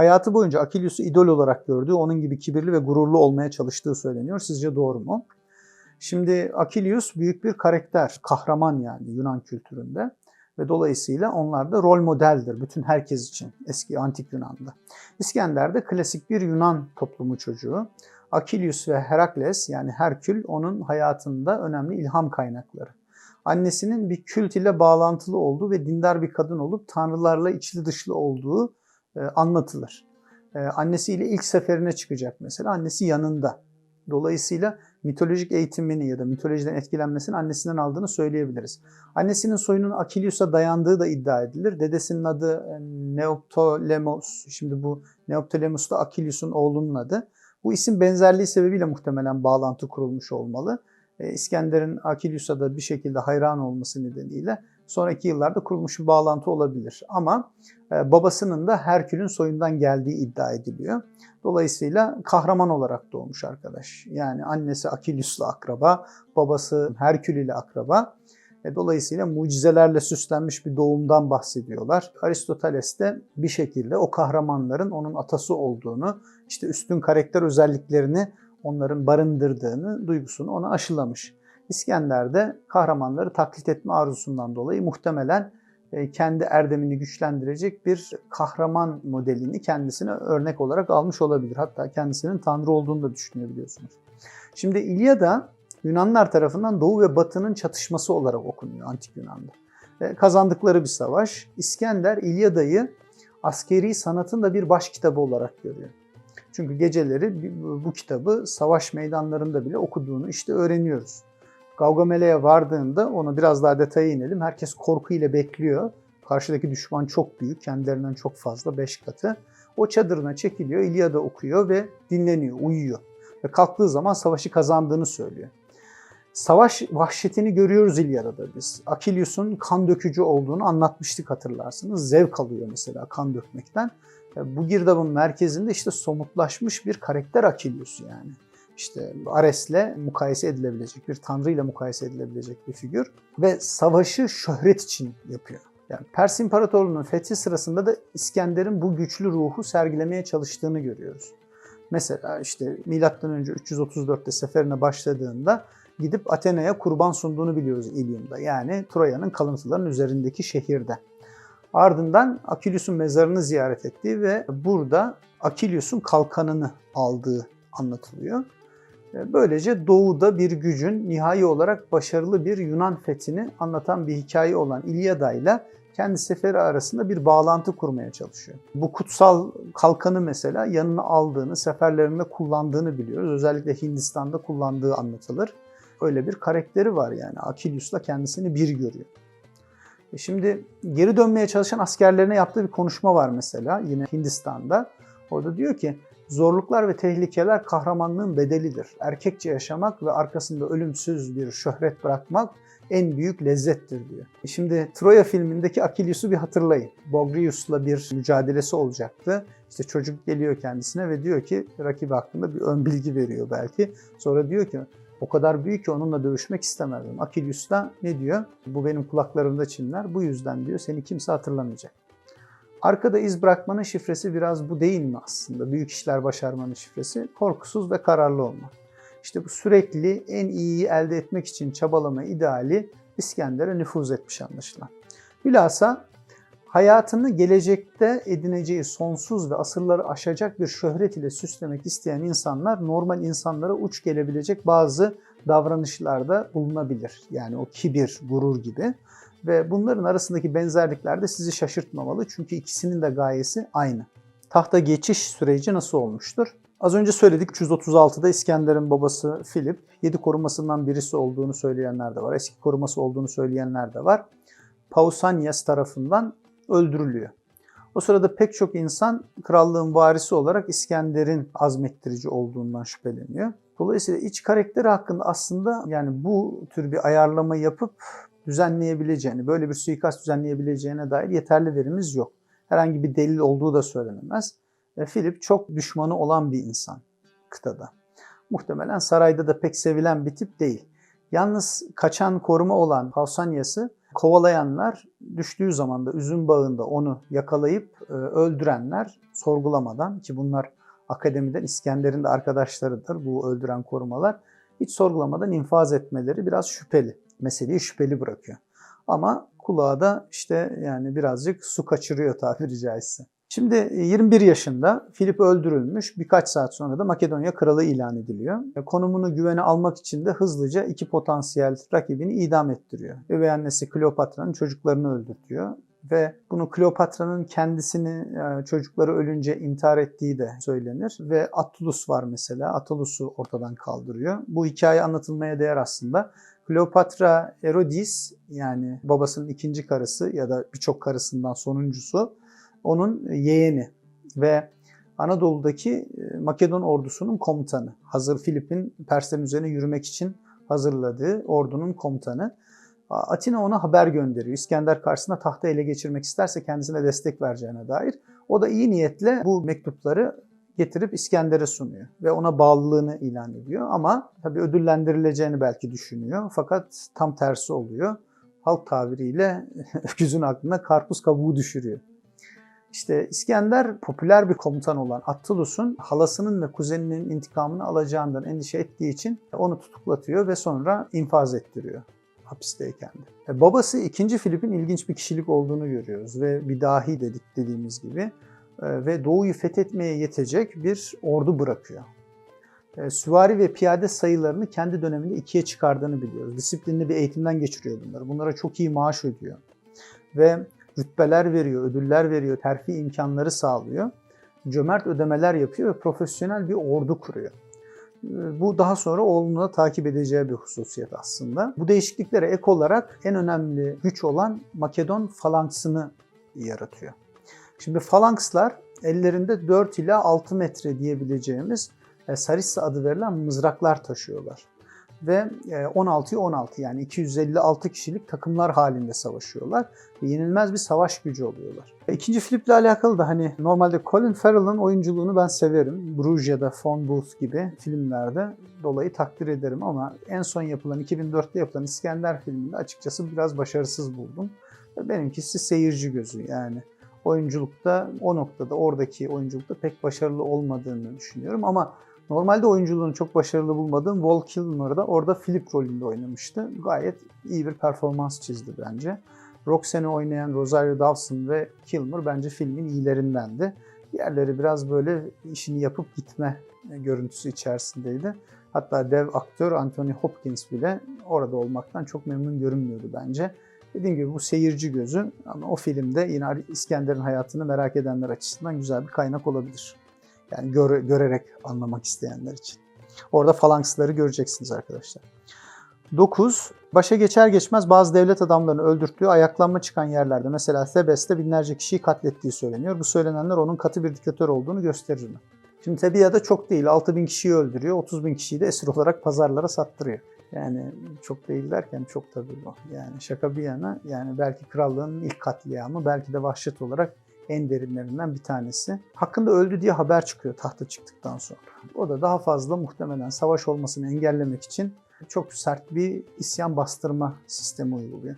hayatı boyunca Akilius'u idol olarak gördüğü, onun gibi kibirli ve gururlu olmaya çalıştığı söyleniyor. Sizce doğru mu? Şimdi Akilius büyük bir karakter, kahraman yani Yunan kültüründe ve dolayısıyla onlar da rol modeldir bütün herkes için eski antik Yunan'da. İskender de klasik bir Yunan toplumu çocuğu. Akilius ve Herakles yani Herkül onun hayatında önemli ilham kaynakları. Annesinin bir kült ile bağlantılı olduğu ve dindar bir kadın olup tanrılarla içli dışlı olduğu e, anlatılır. E, annesiyle ilk seferine çıkacak mesela. Annesi yanında. Dolayısıyla mitolojik eğitimini ya da mitolojiden etkilenmesini annesinden aldığını söyleyebiliriz. Annesinin soyunun Akilius'a dayandığı da iddia edilir. Dedesinin adı e, Neoptolemos. Şimdi bu Neoptolemos da Akilius'un oğlunun adı. Bu isim benzerliği sebebiyle muhtemelen bağlantı kurulmuş olmalı. E, İskender'in Akilius'a da bir şekilde hayran olması nedeniyle sonraki yıllarda kurulmuş bir bağlantı olabilir. Ama e, babasının da Herkül'ün soyundan geldiği iddia ediliyor. Dolayısıyla kahraman olarak doğmuş arkadaş. Yani annesi Akilius'la akraba, babası Herkül ile akraba. E, Dolayısıyla mucizelerle süslenmiş bir doğumdan bahsediyorlar. Aristoteles de bir şekilde o kahramanların onun atası olduğunu, işte üstün karakter özelliklerini onların barındırdığını, duygusunu ona aşılamış. İskender de kahramanları taklit etme arzusundan dolayı muhtemelen e, kendi erdemini güçlendirecek bir kahraman modelini kendisine örnek olarak almış olabilir. Hatta kendisinin tanrı olduğunu da düşünebiliyorsunuz. Şimdi İlyada Yunanlar tarafından Doğu ve Batı'nın çatışması olarak okunuyor Antik Yunan'da. E, kazandıkları bir savaş. İskender İlyada'yı askeri sanatın da bir baş kitabı olarak görüyor. Çünkü geceleri bu kitabı savaş meydanlarında bile okuduğunu işte öğreniyoruz. Gavgamele'ye vardığında onu biraz daha detaya inelim. Herkes korkuyla bekliyor. Karşıdaki düşman çok büyük, kendilerinden çok fazla, beş katı. O çadırına çekiliyor, İlyada okuyor ve dinleniyor, uyuyor. Ve kalktığı zaman savaşı kazandığını söylüyor. Savaş vahşetini görüyoruz İlyada'da biz. Akilius'un kan dökücü olduğunu anlatmıştık hatırlarsınız. Zevk alıyor mesela kan dökmekten. Bu girdabın merkezinde işte somutlaşmış bir karakter Akilius yani. İşte Ares'le mukayese edilebilecek, bir tanrıyla mukayese edilebilecek bir figür. Ve savaşı şöhret için yapıyor. Yani Pers İmparatorluğu'nun fethi sırasında da İskender'in bu güçlü ruhu sergilemeye çalıştığını görüyoruz. Mesela işte M.Ö. 334'te seferine başladığında gidip Atina'ya kurban sunduğunu biliyoruz İlyum'da. Yani Troya'nın kalıntılarının üzerindeki şehirde. Ardından Akilius'un mezarını ziyaret ettiği ve burada Akilius'un kalkanını aldığı anlatılıyor. Böylece doğuda bir gücün nihai olarak başarılı bir Yunan fethini anlatan bir hikaye olan İlyada ile kendi seferi arasında bir bağlantı kurmaya çalışıyor. Bu kutsal kalkanı mesela yanına aldığını, seferlerinde kullandığını biliyoruz. Özellikle Hindistan'da kullandığı anlatılır. Öyle bir karakteri var yani. Akilius'la kendisini bir görüyor. E şimdi geri dönmeye çalışan askerlerine yaptığı bir konuşma var mesela yine Hindistan'da. Orada diyor ki zorluklar ve tehlikeler kahramanlığın bedelidir. Erkekçe yaşamak ve arkasında ölümsüz bir şöhret bırakmak en büyük lezzettir diyor. E şimdi Troya filmindeki Akilius'u bir hatırlayın. Bogrius'la bir mücadelesi olacaktı. İşte çocuk geliyor kendisine ve diyor ki rakibi hakkında bir ön bilgi veriyor belki. Sonra diyor ki o kadar büyük ki onunla dövüşmek istemezdim. Akilius da ne diyor? Bu benim kulaklarımda çinler. Bu yüzden diyor seni kimse hatırlamayacak. Arkada iz bırakmanın şifresi biraz bu değil mi aslında? Büyük işler başarmanın şifresi korkusuz ve kararlı olmak. İşte bu sürekli en iyiyi elde etmek için çabalama ideali İskender'e nüfuz etmiş anlaşılan. Bilhassa hayatını gelecekte edineceği sonsuz ve asırları aşacak bir şöhret ile süslemek isteyen insanlar normal insanlara uç gelebilecek bazı davranışlarda bulunabilir. Yani o kibir, gurur gibi. Ve bunların arasındaki benzerlikler de sizi şaşırtmamalı çünkü ikisinin de gayesi aynı. Tahta geçiş süreci nasıl olmuştur? Az önce söyledik 336'da İskender'in babası Filip, yedi korumasından birisi olduğunu söyleyenler de var. Eski koruması olduğunu söyleyenler de var. Pausanias tarafından öldürülüyor. O sırada pek çok insan krallığın varisi olarak İskender'in azmettirici olduğundan şüpheleniyor. Dolayısıyla iç karakteri hakkında aslında yani bu tür bir ayarlama yapıp düzenleyebileceğini, böyle bir suikast düzenleyebileceğine dair yeterli verimiz yok. Herhangi bir delil olduğu da söylenemez. E, Philip çok düşmanı olan bir insan kıtada. Muhtemelen sarayda da pek sevilen bir tip değil. Yalnız kaçan koruma olan Pausanias'ı Kovalayanlar düştüğü zaman da üzüm bağında onu yakalayıp e, öldürenler sorgulamadan ki bunlar akademiden İskender'in de arkadaşlarıdır bu öldüren korumalar hiç sorgulamadan infaz etmeleri biraz şüpheli. Meseleyi şüpheli bırakıyor. Ama kulağa da işte yani birazcık su kaçırıyor tabiri caizse. Şimdi 21 yaşında Filip öldürülmüş. Birkaç saat sonra da Makedonya kralı ilan ediliyor. Konumunu güvene almak için de hızlıca iki potansiyel rakibini idam ettiriyor. Üvey annesi Kleopatra'nın çocuklarını öldürtüyor ve bunu Kleopatra'nın kendisini çocukları ölünce intihar ettiği de söylenir. Ve Atulus var mesela. Atulus'u ortadan kaldırıyor. Bu hikaye anlatılmaya değer aslında. Kleopatra Herodis yani babasının ikinci karısı ya da birçok karısından sonuncusu onun yeğeni ve Anadolu'daki Makedon ordusunun komutanı. Hazır Filip'in Perslerin üzerine yürümek için hazırladığı ordunun komutanı. Atina ona haber gönderiyor. İskender karşısında tahtı ele geçirmek isterse kendisine destek vereceğine dair. O da iyi niyetle bu mektupları getirip İskender'e sunuyor ve ona bağlılığını ilan ediyor ama tabii ödüllendirileceğini belki düşünüyor fakat tam tersi oluyor. Halk tabiriyle öküzün aklına karpuz kabuğu düşürüyor. İşte İskender popüler bir komutan olan Attilus'un halasının ve kuzeninin intikamını alacağından endişe ettiği için onu tutuklatıyor ve sonra infaz ettiriyor hapisteyken de. E, babası 2. Filip'in ilginç bir kişilik olduğunu görüyoruz ve bir dahi dedik dediğimiz gibi e, ve doğuyu fethetmeye yetecek bir ordu bırakıyor. E, süvari ve piyade sayılarını kendi döneminde ikiye çıkardığını biliyoruz. Disiplinli bir eğitimden geçiriyor bunları. Bunlara çok iyi maaş ödüyor. Ve rütbeler veriyor, ödüller veriyor, terfi imkanları sağlıyor. Cömert ödemeler yapıyor ve profesyonel bir ordu kuruyor. Bu daha sonra oğlunu da takip edeceği bir hususiyet aslında. Bu değişikliklere ek olarak en önemli güç olan Makedon falanksını yaratıyor. Şimdi falankslar ellerinde 4 ila 6 metre diyebileceğimiz e, Sarissa adı verilen mızraklar taşıyorlar. Ve 16'ya e, 16 yani 256 kişilik takımlar halinde savaşıyorlar. Ve yenilmez bir savaş gücü oluyorlar. E, ikinci Filip'le alakalı da hani normalde Colin Farrell'ın oyunculuğunu ben severim. Bruges ya Booth gibi filmlerde dolayı takdir ederim ama en son yapılan 2004'te yapılan İskender filminde açıkçası biraz başarısız buldum. Benimkisi seyirci gözü yani oyunculukta o noktada oradaki oyunculukta pek başarılı olmadığını düşünüyorum ama normalde oyunculuğunu çok başarılı bulmadığım Val Kilmer da orada Philip rolünde oynamıştı. Gayet iyi bir performans çizdi bence. Roxanne'i oynayan Rosario Dawson ve Kilmer bence filmin iyilerindendi. Diğerleri biraz böyle işini yapıp gitme görüntüsü içerisindeydi. Hatta dev aktör Anthony Hopkins bile orada olmaktan çok memnun görünmüyordu bence. Dediğim gibi bu seyirci gözü ama o filmde yine İskender'in hayatını merak edenler açısından güzel bir kaynak olabilir. Yani göre, görerek anlamak isteyenler için. Orada falanksları göreceksiniz arkadaşlar. 9. Başa geçer geçmez bazı devlet adamlarını öldürttüğü ayaklanma çıkan yerlerde mesela Thebes'te binlerce kişiyi katlettiği söyleniyor. Bu söylenenler onun katı bir diktatör olduğunu gösterir mi? Şimdi Tebiya'da çok değil 6 bin kişiyi öldürüyor, 30 bin kişiyi de esir olarak pazarlara sattırıyor. Yani çok değil derken çok tabii bu. Yani şaka bir yana yani belki krallığın ilk katliamı belki de vahşet olarak en derinlerinden bir tanesi. Hakkında öldü diye haber çıkıyor tahta çıktıktan sonra. O da daha fazla muhtemelen savaş olmasını engellemek için çok sert bir isyan bastırma sistemi uyguluyor.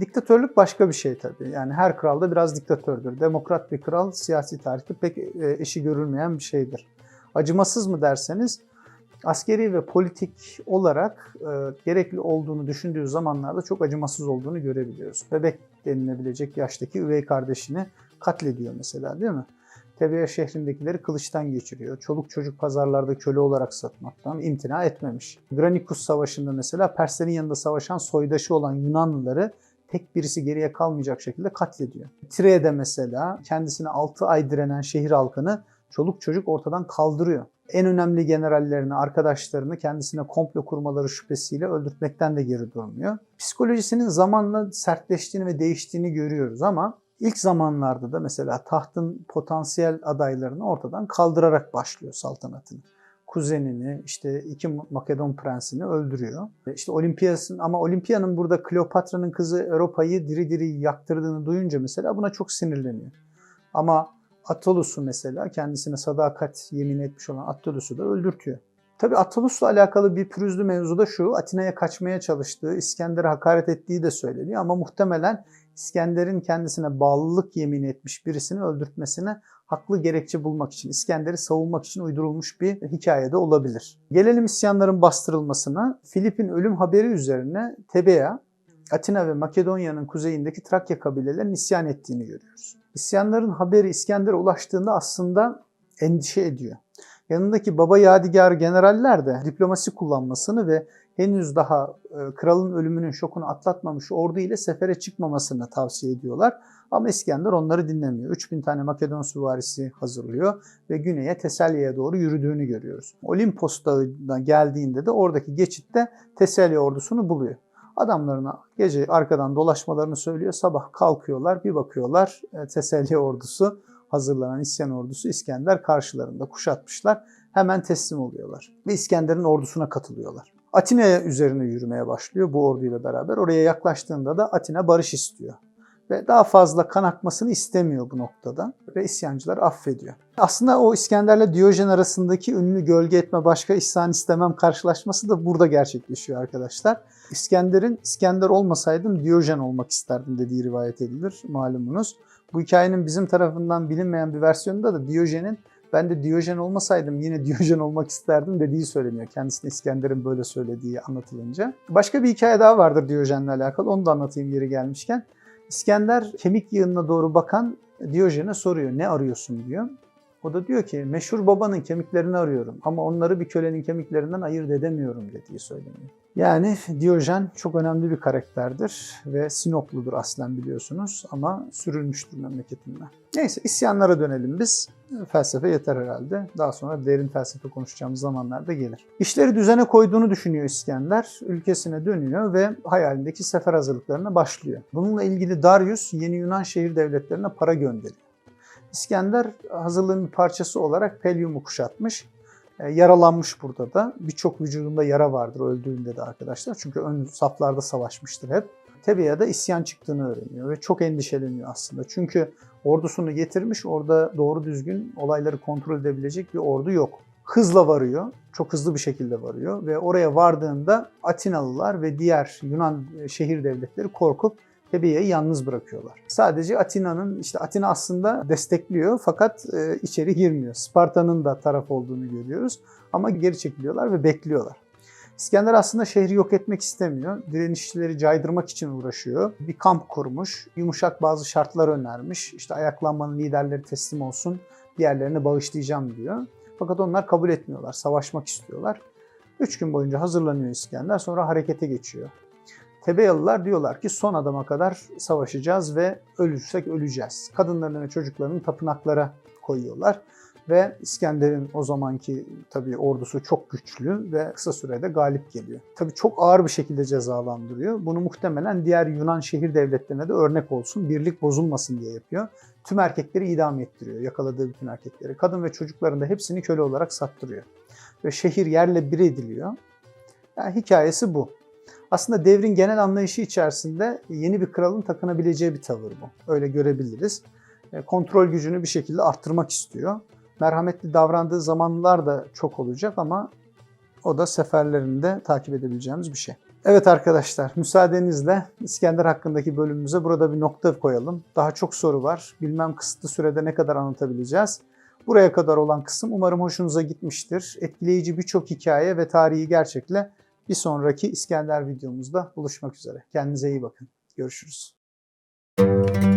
Diktatörlük başka bir şey tabii. Yani her kral da biraz diktatördür. Demokrat bir kral siyasi tarihte pek e, eşi görülmeyen bir şeydir. Acımasız mı derseniz askeri ve politik olarak e, gerekli olduğunu düşündüğü zamanlarda çok acımasız olduğunu görebiliyoruz. Bebek denilebilecek yaştaki üvey kardeşini katlediyor mesela değil mi? Tebeya şehrindekileri kılıçtan geçiriyor. Çoluk çocuk pazarlarda köle olarak satmaktan imtina etmemiş. Granicus Savaşı'nda mesela Perslerin yanında savaşan soydaşı olan Yunanlıları tek birisi geriye kalmayacak şekilde katlediyor. Tire'de mesela kendisine 6 ay direnen şehir halkını çoluk çocuk ortadan kaldırıyor. En önemli generallerini, arkadaşlarını kendisine komplo kurmaları şüphesiyle öldürtmekten de geri durmuyor. Psikolojisinin zamanla sertleştiğini ve değiştiğini görüyoruz ama ilk zamanlarda da mesela tahtın potansiyel adaylarını ortadan kaldırarak başlıyor saltanatını kuzenini, işte iki Makedon prensini öldürüyor. İşte Olimpiyasın ama Olimpiya'nın burada Kleopatra'nın kızı Europa'yı diri diri yaktırdığını duyunca mesela buna çok sinirleniyor. Ama Attolus'u mesela kendisine sadakat yemin etmiş olan Attolus'u da öldürtüyor. Tabi Atalus'la alakalı bir pürüzlü mevzu da şu, Atina'ya kaçmaya çalıştığı, İskender'e hakaret ettiği de söyleniyor ama muhtemelen İskender'in kendisine bağlılık yemin etmiş birisini öldürtmesine haklı gerekçe bulmak için, İskender'i savunmak için uydurulmuş bir hikaye de olabilir. Gelelim isyanların bastırılmasına. Filip'in ölüm haberi üzerine Tebea, Atina ve Makedonya'nın kuzeyindeki Trakya kabilelerinin isyan ettiğini görüyoruz. İsyanların haberi İskender'e ulaştığında aslında endişe ediyor. Yanındaki baba yadigar generaller de diplomasi kullanmasını ve henüz daha e, kralın ölümünün şokunu atlatmamış ordu ile sefere çıkmamasını tavsiye ediyorlar. Ama İskender onları dinlemiyor. 3000 tane Makedon süvarisi hazırlıyor ve güneye Teselya'ya doğru yürüdüğünü görüyoruz. Olimpos Dağı'na geldiğinde de oradaki geçitte Teselya ordusunu buluyor. Adamlarına gece arkadan dolaşmalarını söylüyor. Sabah kalkıyorlar bir bakıyorlar e, Teselya ordusu hazırlanan isyan ordusu İskender karşılarında kuşatmışlar. Hemen teslim oluyorlar ve İskender'in ordusuna katılıyorlar. Atina'ya üzerine yürümeye başlıyor bu orduyla beraber. Oraya yaklaştığında da Atina barış istiyor. Ve daha fazla kan akmasını istemiyor bu noktada ve isyancılar affediyor. Aslında o İskender'le Diyojen arasındaki ünlü gölge etme başka ihsan istemem karşılaşması da burada gerçekleşiyor arkadaşlar. İskender'in İskender olmasaydım Diyojen olmak isterdim dediği rivayet edilir malumunuz. Bu hikayenin bizim tarafından bilinmeyen bir versiyonunda da Diyojen'in ben de Diyojen olmasaydım yine Diyojen olmak isterdim dediği söyleniyor. Kendisine İskender'in böyle söylediği anlatılınca. Başka bir hikaye daha vardır Diyojen'le alakalı. Onu da anlatayım yeri gelmişken. İskender kemik yığınına doğru bakan Diyojen'e soruyor ne arıyorsun diyor. O da diyor ki meşhur babanın kemiklerini arıyorum ama onları bir kölenin kemiklerinden ayırt edemiyorum dediği söyleniyor. Yani Diyojen çok önemli bir karakterdir ve Sinopludur aslen biliyorsunuz ama sürülmüştür memleketinden. Neyse isyanlara dönelim biz. Felsefe yeter herhalde. Daha sonra derin felsefe konuşacağımız zamanlarda gelir. İşleri düzene koyduğunu düşünüyor İskender. Ülkesine dönüyor ve hayalindeki sefer hazırlıklarına başlıyor. Bununla ilgili Darius yeni Yunan şehir devletlerine para gönderiyor. İskender hazırlığın bir parçası olarak Pelium'u kuşatmış. E, yaralanmış burada da. Birçok vücudunda yara vardır öldüğünde de arkadaşlar. Çünkü ön saflarda savaşmıştır hep. Tebeya'da isyan çıktığını öğreniyor ve çok endişeleniyor aslında. Çünkü ordusunu getirmiş, orada doğru düzgün olayları kontrol edebilecek bir ordu yok. Hızla varıyor, çok hızlı bir şekilde varıyor ve oraya vardığında Atinalılar ve diğer Yunan şehir devletleri korkup Tebeya'yı yalnız bırakıyorlar. Sadece Atina'nın, işte Atina aslında destekliyor fakat e, içeri girmiyor. Sparta'nın da taraf olduğunu görüyoruz ama geri çekiliyorlar ve bekliyorlar. İskender aslında şehri yok etmek istemiyor. Direnişçileri caydırmak için uğraşıyor. Bir kamp kurmuş, yumuşak bazı şartlar önermiş. İşte ayaklanmanın liderleri teslim olsun, diğerlerini bağışlayacağım diyor. Fakat onlar kabul etmiyorlar, savaşmak istiyorlar. Üç gün boyunca hazırlanıyor İskender, sonra harekete geçiyor. Tebeyalılar diyorlar ki son adama kadar savaşacağız ve ölürsek öleceğiz. Kadınlarını ve çocuklarını tapınaklara koyuyorlar. Ve İskender'in o zamanki tabii ordusu çok güçlü ve kısa sürede galip geliyor. Tabii çok ağır bir şekilde cezalandırıyor. Bunu muhtemelen diğer Yunan şehir devletlerine de örnek olsun, birlik bozulmasın diye yapıyor. Tüm erkekleri idam ettiriyor, yakaladığı bütün erkekleri. Kadın ve çocukların da hepsini köle olarak sattırıyor. Ve şehir yerle bir ediliyor. Yani hikayesi bu. Aslında devrin genel anlayışı içerisinde yeni bir kralın takınabileceği bir tavır bu. Öyle görebiliriz. E, Kontrol gücünü bir şekilde arttırmak istiyor. Merhametli davrandığı zamanlar da çok olacak ama o da seferlerinde takip edebileceğimiz bir şey. Evet arkadaşlar müsaadenizle İskender hakkındaki bölümümüze burada bir nokta koyalım. Daha çok soru var. Bilmem kısıtlı sürede ne kadar anlatabileceğiz. Buraya kadar olan kısım umarım hoşunuza gitmiştir. Etkileyici birçok hikaye ve tarihi gerçekle bir sonraki İskender videomuzda buluşmak üzere. Kendinize iyi bakın. Görüşürüz. Müzik